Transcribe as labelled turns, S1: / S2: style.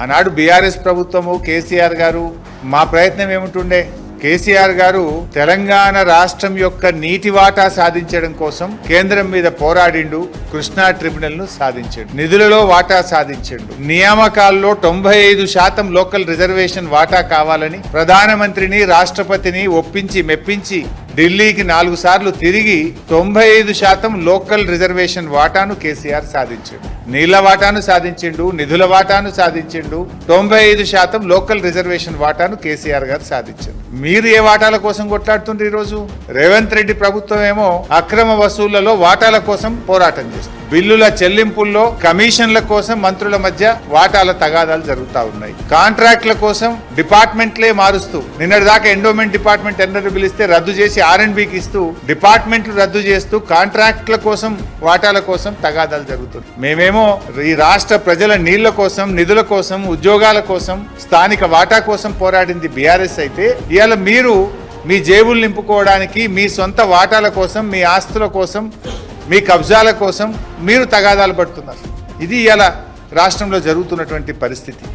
S1: ఆనాడు బీఆర్ఎస్ ప్రభుత్వము కేసీఆర్ గారు మా ప్రయత్నం ఏమిటుండే? కేసీఆర్ గారు తెలంగాణ రాష్ట్రం యొక్క నీటి వాటా సాధించడం కోసం కేంద్రం మీద పోరాడిండు కృష్ణా ట్రిబ్యునల్ను సాధించాడు నిధులలో వాటా సాధించాడు. నియామకాల్లో తొంభై ఐదు శాతం లోకల్ రిజర్వేషన్ వాటా కావాలని ప్రధానమంత్రిని రాష్ట్రపతిని ఒప్పించి మెప్పించి ఢిల్లీకి నాలుగు సార్లు తిరిగి తొంభై ఐదు శాతం లోకల్ రిజర్వేషన్ వాటాను కేసీఆర్ సాధించాడు. నీళ్ళ వాటాను సాధించిండు నిధుల వాటాను సాధించిండు తొంభై ఐదు శాతం లోకల్ రిజర్వేషన్ వాటాను కేసీఆర్ గారు సాధించారు. మీరు ఏ వాటాల కోసం కొట్లాడుతుండ్రు ఈరోజు? రేవంత్ రెడ్డి ప్రభుత్వం ఏమో అక్రమ వసూళ్ళలో వాటాల కోసం పోరాటం చేస్తుంది. బిల్లుల చెల్లింపుల్లో కమిషన్ల కోసం మంత్రుల మధ్య వాటాల తగాదాలు జరుగుతా ఉన్నాయి. కాంట్రాక్ట్ల కోసం డిపార్ట్మెంట్లే మారుస్తూ నిన్నటిదాకా ఎండోమెంట్ డిపార్ట్మెంట్ టెండర్ పిలిస్తే రద్దు చేసి ఆర్ అండ్ బికి ఇస్తూ డిపార్ట్మెంట్లు రద్దు చేస్తూ కాంట్రాక్ట్ల కోసం వాటాల కోసం తగాదాలు జరుగుతుంది మేమేమో ఈ రాష్ట్ర ప్రజల నీళ్ళ కోసం నిధుల కోసం ఉద్యోగాల కోసం స్థానిక వాటా కోసం పోరాడింది బీఆర్ఎస్ అయితే ఇవాళ మీరు మీ జేబులు నింపుకోవడానికి మీ సొంత వాటాల కోసం మీ ఆస్తుల కోసం మీ కబ్జాల కోసం మీరు తగాదాలు పడుతున్నారు. ఇది ఇలా రాష్ట్రంలో జరుగుతున్నటువంటి పరిస్థితి.